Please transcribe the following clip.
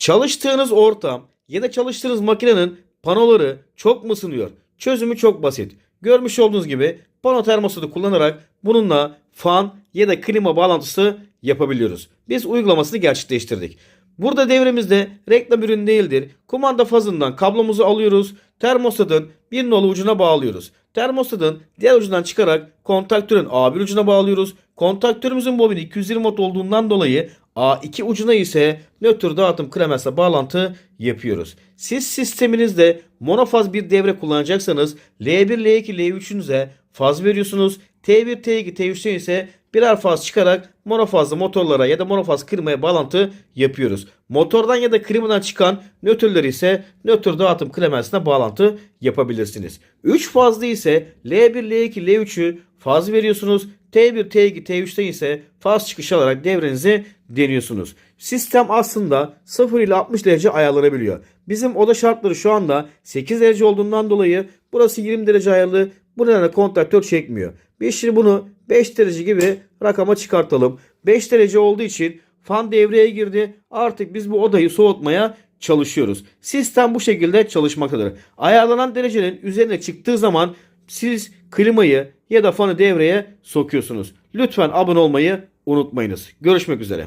Çalıştığınız ortam ya da çalıştığınız makinenin panoları çok mu ısınıyor? Çözümü çok basit. Görmüş olduğunuz gibi pano termostatı kullanarak bununla fan ya da klima bağlantısı yapabiliyoruz. Biz uygulamasını gerçekleştirdik. Burada devremizde reklam ürün değildir. Kumanda fazından kablomuzu alıyoruz. Termostatın bir nolu ucuna bağlıyoruz. Termostatın diğer ucundan çıkarak kontaktörün A1 ucuna bağlıyoruz. Kontaktörümüzün bobini 220 watt olduğundan dolayı A2 ucuna ise nötr dağıtım kremesle bağlantı yapıyoruz. Siz sisteminizde monofaz bir devre kullanacaksanız L1, L2, L3'ünüze faz veriyorsunuz. T1, T2, T3'te ise birer faz çıkarak monofazlı motorlara ya da monofaz klimaya bağlantı yapıyoruz. Motordan ya da klimadan çıkan nötrleri ise nötr dağıtım klemensine bağlantı yapabilirsiniz. 3 fazlı ise L1, L2, L3'ü faz veriyorsunuz. T1, T2, T3'te ise faz çıkış alarak devrenizi deniyorsunuz. Sistem aslında 0 ile 60 derece ayarlanabiliyor. Bizim oda şartları şu anda 8 derece olduğundan dolayı burası 20 derece ayarlı. Bu nedenle kontaktör çekmiyor. Biz şimdi bunu 5 derece gibi rakama çıkartalım. 5 derece olduğu için fan devreye girdi. Artık biz bu odayı soğutmaya çalışıyoruz. Sistem bu şekilde çalışmaktadır. Ayarlanan derecenin üzerine çıktığı zaman siz klimayı ya da fanı devreye sokuyorsunuz. Lütfen abone olmayı unutmayınız. Görüşmek üzere.